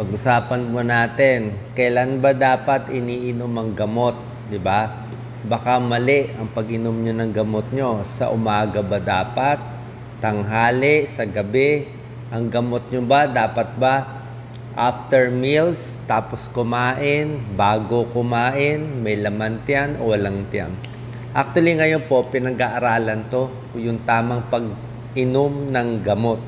Pag-usapan mo natin, kailan ba dapat iniinom ang gamot, di ba? Baka mali ang pag-inom nyo ng gamot nyo. Sa umaga ba dapat? Tanghali? Sa gabi? Ang gamot nyo ba, dapat ba after meals, tapos kumain, bago kumain, may laman tiyan o walang tiyan? Actually, ngayon po, pinag-aaralan to, yung tamang pag-inom ng gamot.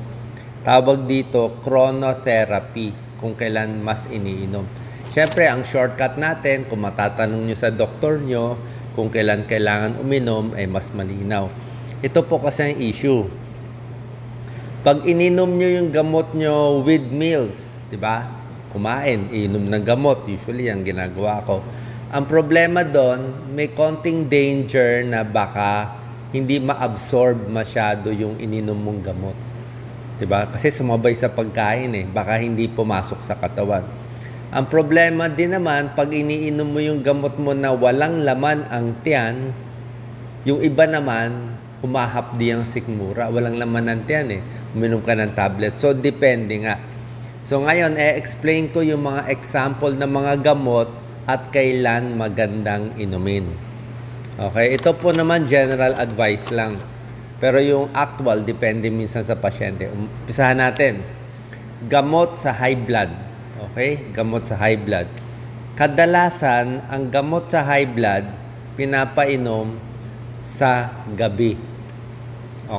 Tawag dito, chronotherapy, kung kailan mas iniinom. Siyempre, ang shortcut natin, kung matatanong nyo sa doktor nyo, kung kailan kailangan uminom, ay mas malinaw. Ito po kasi ang issue. Pag ininom nyo yung gamot nyo with meals, di ba? Kumain, inom ng gamot. Usually, ang ginagawa ko. Ang problema doon, may konting danger na baka hindi ma-absorb masyado yung ininom mong gamot. 'Di ba? Kasi sumabay sa pagkain eh, baka hindi pumasok sa katawan. Ang problema din naman pag iniinom mo yung gamot mo na walang laman ang tiyan, yung iba naman humahapdi ang sikmura, walang laman ang tiyan eh. Uminom ka ng tablet. So depende nga. So ngayon, e-explain ko yung mga example ng mga gamot at kailan magandang inumin. Okay, ito po naman general advice lang. Pero yung actual, depende minsan sa pasyente. Umpisahan natin. Gamot sa high blood. Okay? Gamot sa high blood. Kadalasan, ang gamot sa high blood, pinapainom sa gabi.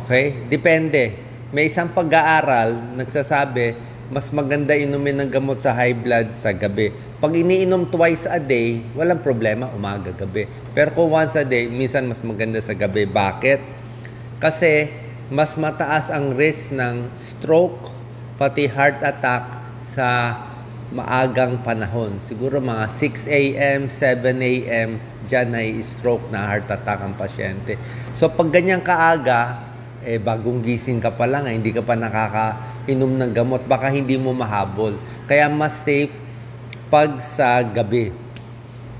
Okay? Depende. May isang pag-aaral nagsasabi, mas maganda inumin ng gamot sa high blood sa gabi. Pag iniinom twice a day, walang problema, umaga, gabi. Pero kung once a day, minsan mas maganda sa gabi. Bakit? Kasi mas mataas ang risk ng stroke, pati heart attack sa maagang panahon. Siguro mga 6 a.m., 7 a.m., dyan ay stroke na heart attack ang pasyente. So pag ganyan kaaga, eh bagong gising ka pa lang, eh, hindi ka pa nakakainom ng gamot, baka hindi mo mahabol. Kaya mas safe pag sa gabi.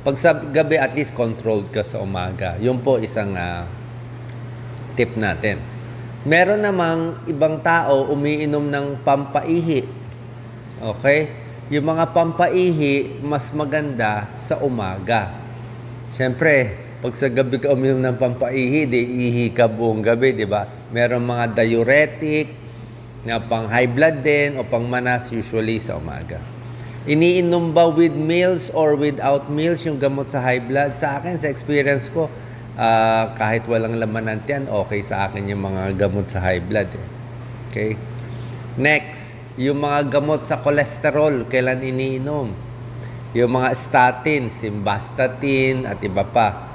Pag sa gabi, at least controlled ka sa umaga. Yun po isang ah, tip natin. Meron namang ibang tao umiinom ng pampaihi. Okay? Yung mga pampaihi, mas maganda sa umaga. Siyempre, pag sa gabi ka uminom ng pampaihi, di ihi ka buong gabi, di ba? Meron mga diuretic, na pang high blood din, o pang manas, usually sa umaga. Iniinom ba with meals or without meals yung gamot sa high blood? Sa akin, sa experience ko, ah, kahit walang laman ng okay sa akin yung mga gamot sa high blood. Eh. Okay? Next, yung mga gamot sa cholesterol, kailan iniinom? Yung mga statins, simvastatin, at iba pa.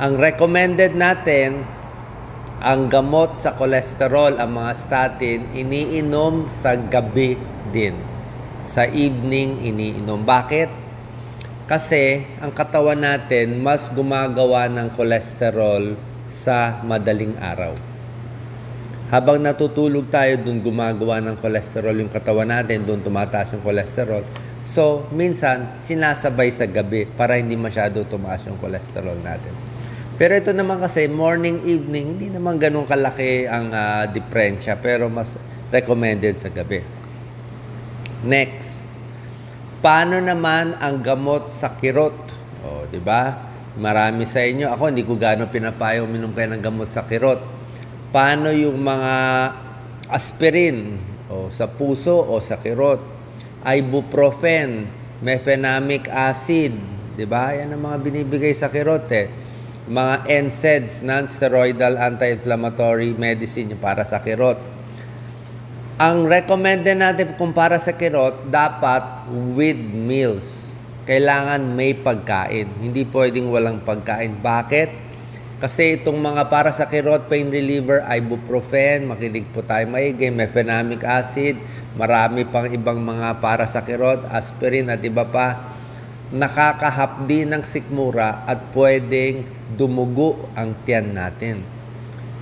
Ang recommended natin, ang gamot sa cholesterol, ang mga statin, iniinom sa gabi din. Sa evening, iniinom. Bakit? Kasi ang katawan natin mas gumagawa ng cholesterol sa madaling araw. Habang natutulog tayo, doon gumagawa ng cholesterol yung katawan natin, doon tumataas yung cholesterol. So, minsan, sinasabay sa gabi para hindi masyado tumaas yung cholesterol natin. Pero ito naman kasi, morning, evening, hindi naman ganun kalaki ang ah, diferensya, pero mas recommended sa gabi. Next, paano naman ang gamot sa kirot? O, di ba? Marami sa inyo. Ako, hindi ko gaano pinapayo uminom kayo ng gamot sa kirot. Paano yung mga aspirin o sa puso o sa kirot? Ibuprofen, mefenamic acid, di ba? Yan ang mga binibigay sa kirot eh. Mga NSAIDs, non-steroidal anti-inflammatory medicine para sa kirot. Ang recommended natin kung para sa kirot, dapat with meals. Kailangan may pagkain. Hindi pwedeng walang pagkain. Bakit? Kasi itong mga para sa kirot, pain reliever, ibuprofen, makinig po tayo maigi, mefenamic acid, marami pang ibang mga para sa kirot, aspirin at iba pa, nakakahapdi ng sikmura at pwedeng dumugo ang tiyan natin.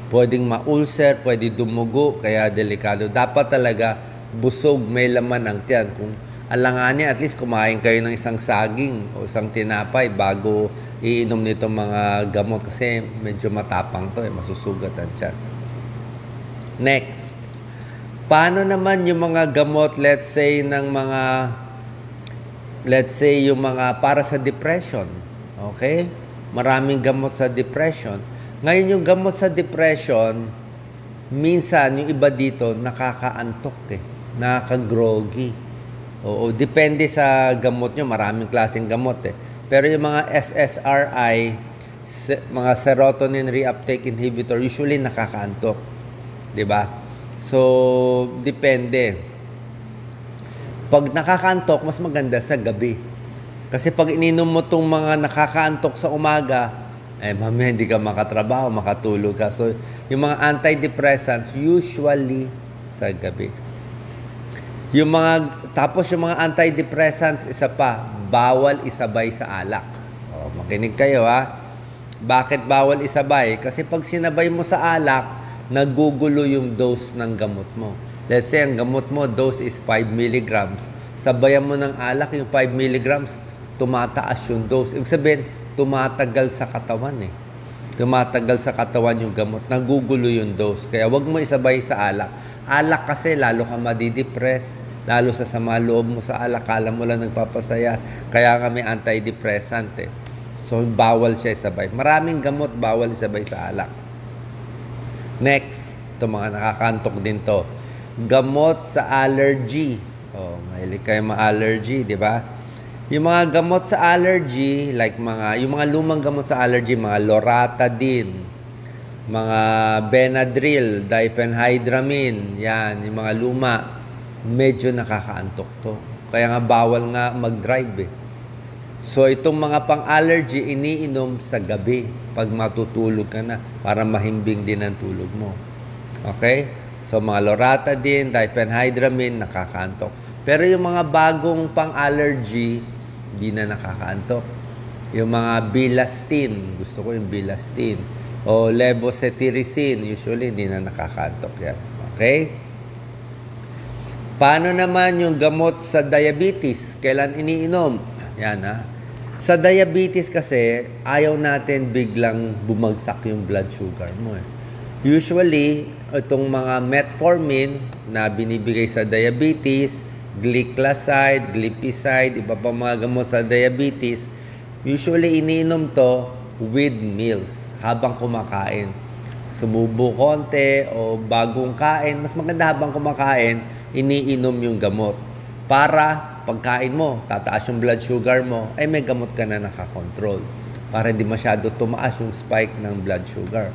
Pwedeng ma-ulcer, pwede dumugo, kaya delikado. Dapat talaga busog, may laman ang tiyan. Kung alanganin, at least kumain kayo ng isang saging o isang tinapay bago iinom nito mga gamot kasi medyo matapang to eh, masusugat ang tiyan. Next, Paano naman yung mga gamot, let's say, ng mga, let's say, yung mga para sa depression? Okay? Maraming gamot sa depression. Ngayon, yung gamot sa depression, minsan, yung iba dito, nakakaantok eh. Nakaka-groggy. Oo, depende sa gamot nyo. Maraming klaseng gamot eh. Pero yung mga SSRI, mga serotonin reuptake inhibitor, usually nakakaantok. ba? So, depende. Pag nakakaantok, mas maganda sa gabi. Kasi pag ininom mo tong mga nakakaantok sa umaga, eh mamaya hindi ka makatrabaho, makatulog ka. So, yung mga antidepressants, usually sa gabi. Yung mga, tapos yung mga antidepressants, isa pa, bawal isabay sa alak. O, makinig kayo ha. Bakit bawal isabay? Kasi pag sinabay mo sa alak, nagugulo yung dose ng gamot mo. Let's say, ang gamot mo, dose is 5 milligrams. Sabayan mo ng alak, yung 5 milligrams, tumataas yung dose. Ibig sabihin, tumatagal sa katawan eh. Tumatagal sa katawan yung gamot. Nagugulo yung dose. Kaya wag mo isabay sa alak. Alak kasi lalo ka madidepress. Lalo sa sama loob mo sa alak. Kala mo lang nagpapasaya. Kaya may antidepressant eh. So, bawal siya isabay. Maraming gamot bawal isabay sa alak. Next, ito mga nakakantok din to. Gamot sa allergy. Oh, mahilig kayo ma-allergy, di ba? Yung mga gamot sa allergy, like mga, yung mga lumang gamot sa allergy, mga loratadine, mga Benadryl, diphenhydramine, yan, yung mga luma, medyo nakakaantok to. Kaya nga bawal nga mag-drive eh. So itong mga pang-allergy, iniinom sa gabi pag matutulog ka na para mahimbing din ang tulog mo. Okay? So mga loratadine, diphenhydramine, nakakaantok. Pero yung mga bagong pang-allergy, hindi na nakakaantok. Yung mga bilastin, gusto ko yung bilastin. O levocetirizine, usually hindi na nakakaantok yan. Okay? Paano naman yung gamot sa diabetes? Kailan iniinom? Yan ha. Sa diabetes kasi, ayaw natin biglang bumagsak yung blood sugar mo eh. Usually, itong mga metformin na binibigay sa diabetes, glycoside, glipizide, iba pa mga gamot sa diabetes, usually iniinom to with meals habang kumakain. Sumubo konti o bagong kain, mas maganda habang kumakain, iniinom yung gamot. Para pagkain mo, tataas yung blood sugar mo, ay may gamot ka na nakakontrol. Para hindi masyado tumaas yung spike ng blood sugar.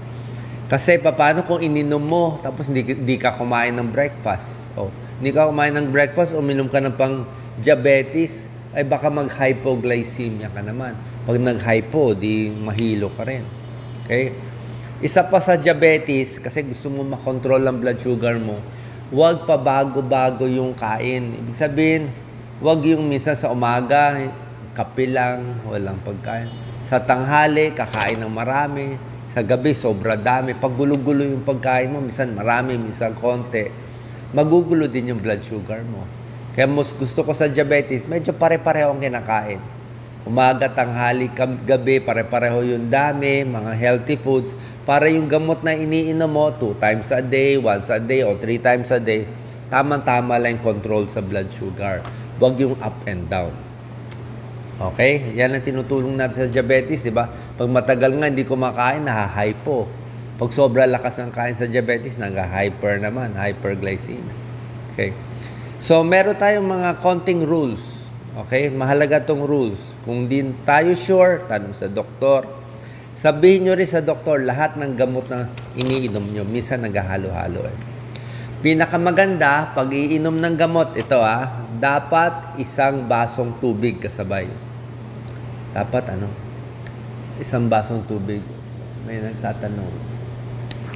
Kasi paano kung ininom mo tapos hindi, hindi ka kumain ng breakfast? O, hindi ka kumain ng breakfast, uminom ka ng pang diabetes, ay baka mag-hypoglycemia ka naman. Pag nag-hypo, di mahilo ka rin. Okay? Isa pa sa diabetes, kasi gusto mo makontrol ang blood sugar mo, huwag pa bago-bago yung kain. Ibig sabihin, huwag yung minsan sa umaga, kape lang, walang pagkain. Sa tanghali, kakain ng marami. Sa gabi, sobra dami. Pag gulo-gulo yung pagkain mo, minsan marami, minsan konti. Magugulo din yung blood sugar mo. Kaya mas gusto ko sa diabetes, medyo pare-pareho ang kinakain. Umaga, tanghali, gabi, pare-pareho yung dami, mga healthy foods. Para yung gamot na iniinom mo, two times a day, once a day, or three times a day, tamang-tama lang yung control sa blood sugar. Huwag yung up and down. Okay? Yan ang tinutulong natin sa diabetes, di ba? Pag matagal nga hindi kumakain, nahahypo. Pag sobra lakas ng kain sa diabetes, nag-hyper naman, hyperglycemia. Okay? So, meron tayong mga konting rules. Okay? Mahalaga tong rules. Kung di tayo sure, tanong sa doktor. Sabihin nyo rin sa doktor lahat ng gamot na iniinom nyo. Minsan naghahalo-halo eh. Pinakamaganda, pag iinom ng gamot, ito ah, dapat isang basong tubig kasabay. Dapat ano? Isang basong tubig. May nagtatanong.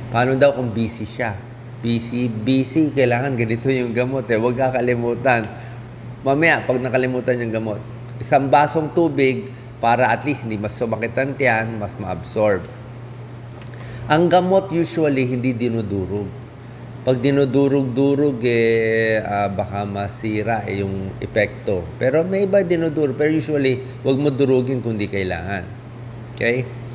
Paano daw kung busy siya? Busy, busy, kailangan ganito yung gamot eh. Huwag kakalimutan. Mamaya, pag nakalimutan yung gamot, isang basong tubig para at least hindi mas sumakit ang tiyan, mas ma-absorb. Ang gamot usually hindi dinudurog. Pag dinudurog-durog, eh, ah, baka masira eh, yung epekto. Pero may iba dinudurog. Pero usually, wag mo durugin kung di kailangan. Okay?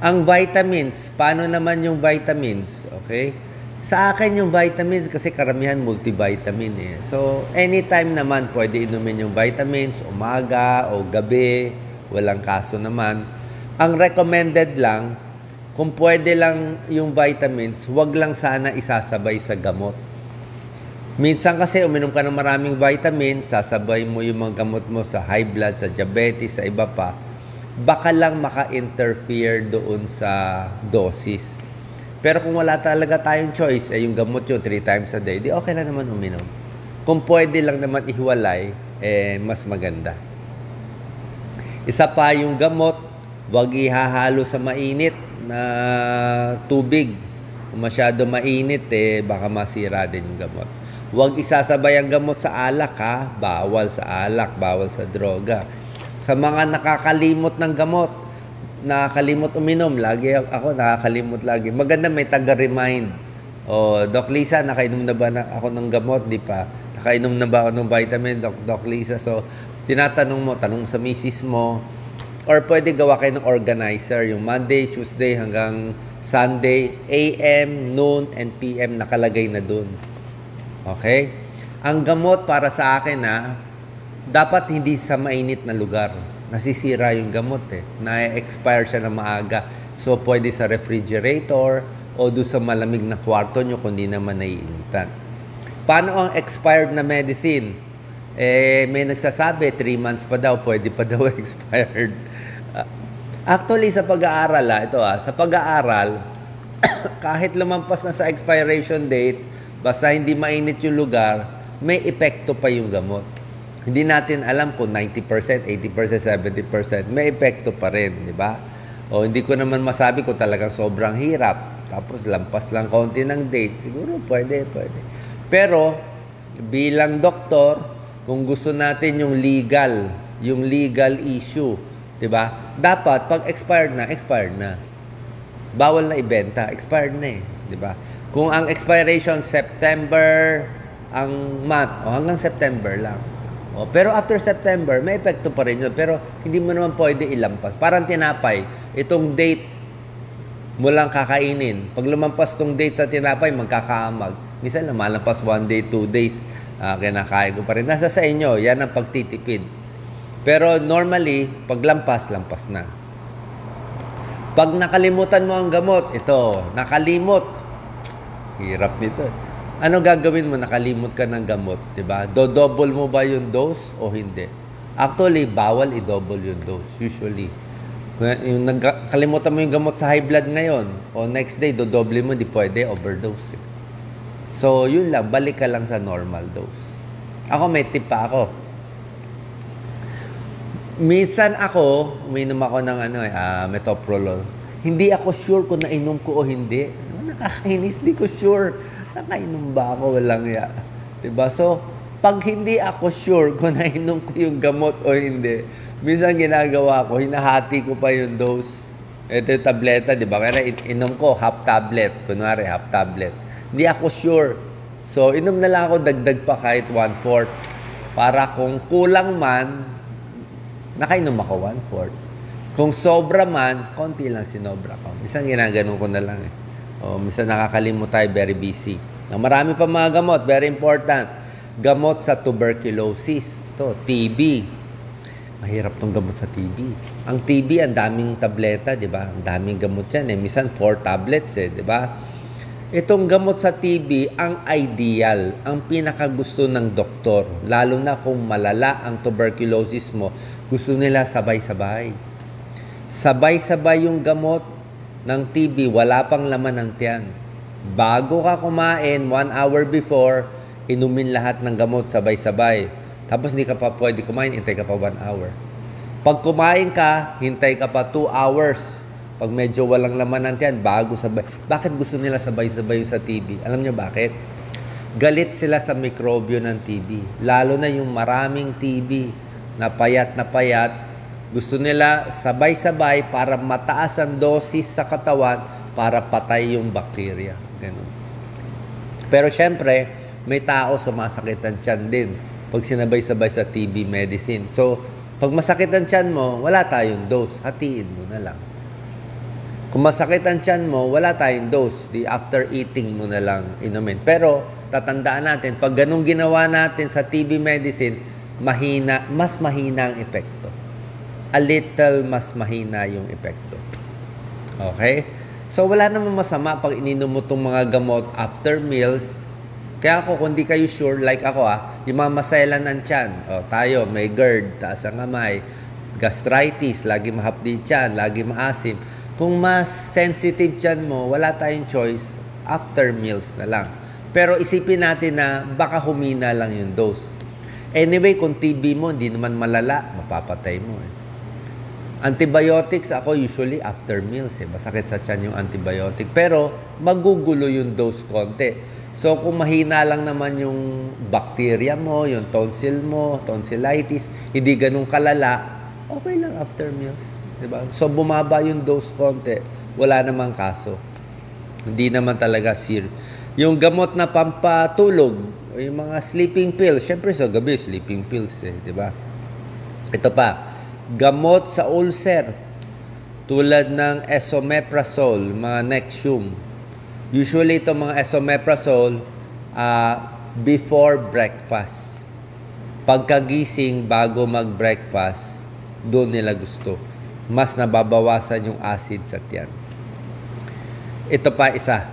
Ang vitamins, paano naman yung vitamins? Okay? Sa akin yung vitamins kasi karamihan multivitamin eh. So, anytime naman pwede inumin yung vitamins, umaga o gabi, walang kaso naman. Ang recommended lang, kung pwede lang yung vitamins, wag lang sana isasabay sa gamot. Minsan kasi uminom ka ng maraming vitamins, sasabay mo yung mga gamot mo sa high blood, sa diabetes, sa iba pa, baka lang maka-interfere doon sa dosis. Pero kung wala talaga tayong choice, eh yung gamot yun 3 times a day, di okay lang naman uminom. Kung pwede lang naman ihiwalay, eh mas maganda. Isa pa yung gamot, wag ihahalo sa mainit na tubig. Kung masyado mainit, eh, baka masira din yung gamot. Huwag isasabay ang gamot sa alak ha. Bawal sa alak, bawal sa droga. Sa mga nakakalimot ng gamot, nakakalimot uminom, lagi ako nakakalimot lagi. Maganda may taga-remind. O, Doc Lisa, nakainom na ba na ako ng gamot? Di pa. Nakainom na ba ako ng vitamin, Doc, Doc Lisa? So, tinatanong mo, tanong sa misis mo, or pwede gawa kayo ng organizer, yung Monday, Tuesday hanggang Sunday, AM, noon, and PM nakalagay na dun. Okay? Ang gamot para sa akin na dapat hindi sa mainit na lugar. Nasisira yung gamot eh. Na-expire siya na maaga. So, pwede sa refrigerator o doon sa malamig na kwarto nyo kung di naman naiinitan. Paano ang expired na medicine? Eh, may nagsasabi, 3 months pa daw, pwede pa daw expired. Ah, Actually, sa pag-aaral, ah, ito ah, sa pag-aaral, kahit lumampas na sa expiration date, basta hindi mainit yung lugar, may epekto pa yung gamot. Hindi natin alam kung 90%, 80%, 70%, may epekto pa rin, di ba? O hindi ko naman masabi kung talagang sobrang hirap. Tapos lampas lang konti ng date, siguro pwede, pwede. Pero bilang doktor, kung gusto natin yung legal, yung legal issue, 'di ba? Dapat pag expired na, expired na. Bawal na ibenta, expired na eh, 'di ba? Kung ang expiration September ang month, o hanggang September lang. O, pero after September, may epekto pa rin yun. Pero hindi mo naman pwede ilampas. Parang tinapay, itong date mo lang kakainin. Pag lumampas tong date sa tinapay, magkakaamag. Minsan lumalampas one day, two days, ah, kinakain ko pa rin. Nasa sa inyo, yan ang pagtitipid. Pero normally, pag lampas, lampas na. Pag nakalimutan mo ang gamot, ito, nakalimot. Hirap nito. Ano gagawin mo? Nakalimot ka ng gamot, 'di ba? Do-double mo ba yung dose o hindi? Actually, bawal i-double yung dose usually. Yung nagkalimutan mo yung gamot sa high blood ngayon, o next day, do-double mo, di pwede, overdose. eh. So, yun lang, balik ka lang sa normal dose. Ako, may tip pa ako. Minsan ako, uminom ako ng ano, eh, ah, metoprolol. Hindi ako sure kung nainom ko o hindi. Nakakainis, di ko sure. Nakainom ba ako? Walang ya. Diba? So, pag hindi ako sure kung nainom ko yung gamot o hindi, minsan ginagawa ko, hinahati ko pa yung dose. Ito yung tableta, di ba? Kaya in- inom ko half tablet. Kunwari, half tablet. Hindi ako sure. So, inom na lang ako dagdag pa kahit one-fourth. Para kung kulang man, nakainom ako one-fourth. Kung sobra man, konti lang sinobra ko. Minsan ginaganon ko na lang eh. O, minsan nakakalimut tayo, very busy. Na marami pa mga gamot, very important. Gamot sa tuberculosis. Ito, TB. Mahirap tong gamot sa TB. Ang TB, ang daming tableta, di ba? Ang daming gamot yan eh. Minsan, four tablets eh, di ba? Itong gamot sa TB, ang ideal, ang pinakagusto ng doktor, lalo na kung malala ang tuberculosis mo, gusto nila sabay-sabay. Sabay-sabay yung gamot ng TB, wala pang laman ng tiyan. Bago ka kumain, one hour before, inumin lahat ng gamot sabay-sabay. Tapos hindi ka pa pwede kumain, hintay ka pa one hour. Pag kumain ka, hintay ka pa two hours. Pag medyo walang laman tiyan, bago sabay. Bakit gusto nila sabay-sabay sa TB? Alam niyo bakit? Galit sila sa mikrobyo ng TB. Lalo na yung maraming TB na payat na payat. Gusto nila sabay-sabay para mataas ang dosis sa katawan para patay yung bakterya. Ganun. Pero syempre, may tao sumasakit ang tiyan din pag sinabay-sabay sa TB medicine. So, pag masakit ang tiyan mo, wala tayong dose. Hatiin mo na lang. Kung masakit ang tiyan mo, wala tayong dose. Di after eating mo na lang inumin. Pero, tatandaan natin, pag ganun ginawa natin sa TB medicine, mahina, mas mahina ang epekto. A little mas mahina yung epekto. Okay? So, wala namang masama pag ininom mo itong mga gamot after meals. Kaya ako, kung di kayo sure, like ako ah, yung mga maselan ng tiyan. O, tayo, may GERD, taas ang kamay, gastritis, lagi mahapdi tiyan, lagi maasim. Kung mas sensitive tiyan mo, wala tayong choice, after meals na lang. Pero isipin natin na baka humina lang yung dose. Anyway, kung TB mo, hindi naman malala, mapapatay mo eh. Antibiotics, ako usually after meals eh. Masakit sa tiyan yung antibiotic. Pero, magugulo yung dose konti. So, kung mahina lang naman yung bacteria mo, yung tonsil mo, tonsillitis, hindi ganun kalala, okay lang after meals. Diba? So, bumaba yung dose konti, wala namang kaso. Hindi naman talaga sir. Yung gamot na pampatulog, yung mga sleeping pills, syempre sa gabi, sleeping pills eh, di ba? Ito pa, gamot sa ulcer, tulad ng esomeprazole, mga Nexium. Usually ito mga esomeprazole, ah, before breakfast. Pagkagising bago mag-breakfast, doon nila gusto. Mas nababawasan yung acid sa tiyan. Ito pa isa.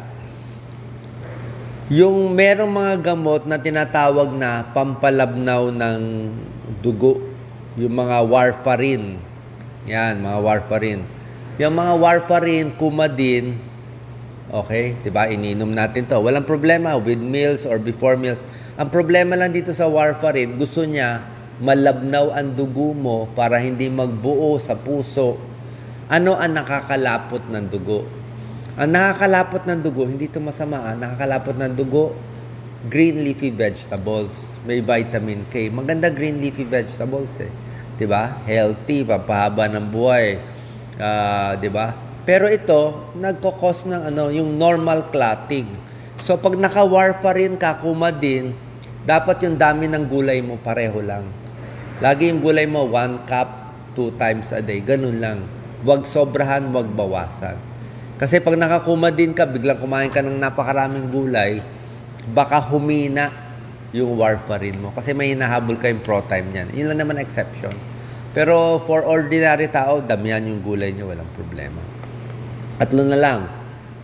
Yung merong mga gamot na tinatawag na pampalabnaw ng dugo. Yung mga warfarin. Yan, mga warfarin. Yung mga warfarin, kumadin, okay, di ba? Ininom natin to. Walang problema with meals or before meals. Ang problema lang dito sa warfarin, gusto niya malabnaw ang dugo mo para hindi magbuo sa puso. Ano ang nakakalapot ng dugo? Ang nakakalapot ng dugo, hindi ito masama, ah. nakakalapot ng dugo, green leafy vegetables. May vitamin K. Maganda green leafy vegetables eh. 'Di ba? Healthy, papahaba ng buhay. Ah, 'di ba? Pero ito, nagko-cause ng ano, yung normal clotting. So pag naka-warfarin ka, kumadin, dapat yung dami ng gulay mo pareho lang. Lagi yung gulay mo, one cup, two times a day. Ganun lang. Huwag sobrahan, huwag bawasan. Kasi pag nakakumadin ka, biglang kumain ka ng napakaraming gulay, baka humina yung warfarin mo. Kasi may hinahabol kayong pro-time niyan. Yun lang naman exception. Pero for ordinary tao, damihan yung gulay niyo, walang problema. Atlo na lang.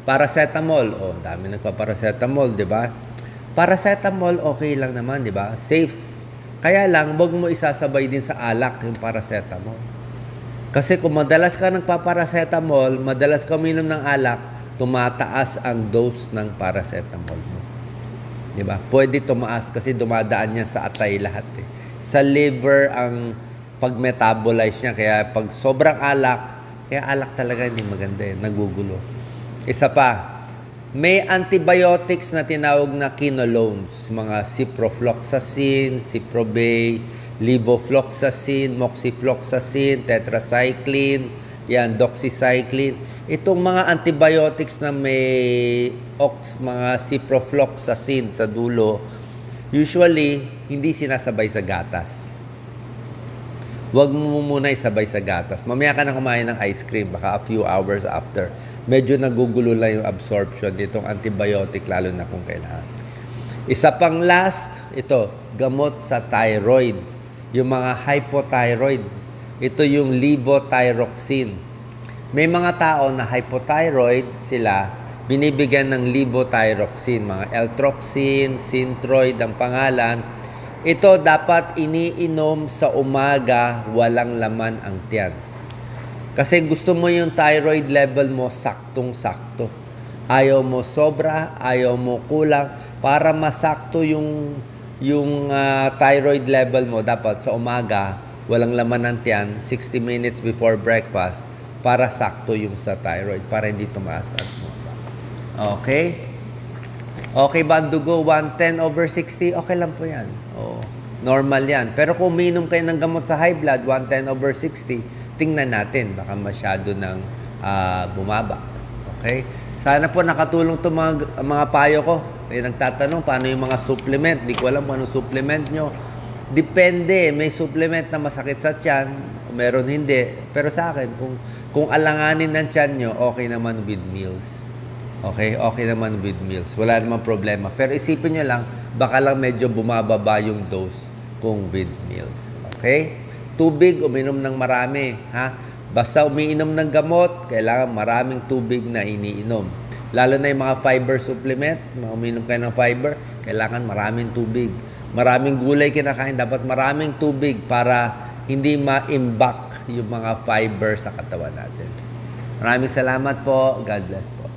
Paracetamol. Oh, dami nagpa-paracetamol, di ba? Paracetamol, okay lang naman, di ba? Safe. Kaya lang, wag mo isasabay din sa alak yung paracetamol. Kasi kung madalas ka nagpa-paracetamol, madalas ka uminom ng alak, tumataas ang dose ng paracetamol mo. Di ba? Pwede tumaas kasi dumadaan niya sa atay lahat eh. Sa liver ang pag-metabolize niya. Kaya pag sobrang alak, kaya alak talaga hindi maganda eh. Nagugulo. Isa pa, may antibiotics na tinawag na quinolones. Mga ciprofloxacin, ciprobay, levofloxacin, moxifloxacin, tetracycline, yan, doxycycline. Itong mga antibiotics na may ox, mga ciprofloxacin sa dulo, usually, hindi sinasabay sa gatas. Huwag mo muna isabay sa gatas. Mamaya ka na kumain ng ice cream, baka a few hours after. Medyo nagugulo lang yung absorption nitong antibiotic, lalo na kung kailangan. Isa pang last, ito, gamot sa thyroid. Yung mga hypothyroid. Ito yung levothyroxine. May mga tao na hypothyroid sila, binibigyan ng levothyroxine, mga L-troxine, Synthroid ang pangalan. Ito dapat iniinom sa umaga, walang laman ang tiyan. Kasi gusto mo yung thyroid level mo saktong-sakto. Ayaw mo sobra, ayaw mo kulang. Para masakto yung, yung ah, thyroid level mo, dapat sa umaga, walang laman ng tiyan, 60 minutes before breakfast, para sakto yung sa thyroid, para hindi tumaas at. Okay? Okay ba ang dugo? 110 over 60? Okay lang po yan. Oo. Normal yan. Pero kung uminom kayo ng gamot sa high blood, 110 over 60, tingnan natin. Baka masyado ng ah, bumaba. Okay? Sana po nakatulong to mga, mga payo ko. May nagtatanong paano yung mga supplement. Di ko alam kung anong supplement nyo. Depende. May supplement na masakit sa tiyan. meron hindi. Pero sa akin, kung, kung alanganin ng tiyan nyo, okay naman with meals. Okay? Okay naman with meals. Wala namang problema. Pero isipin nyo lang, baka lang medyo bumababa yung dose kung with meals. Okay? Tubig, uminom ng marami. Ha? Basta umiinom ng gamot, kailangan maraming tubig na iniinom. Lalo na yung mga fiber supplement, uminom kayo ng fiber, kailangan maraming tubig. Maraming gulay kinakain, dapat maraming tubig para hindi ma-imbak yung mga fiber sa katawan natin. Maraming salamat po. God bless po.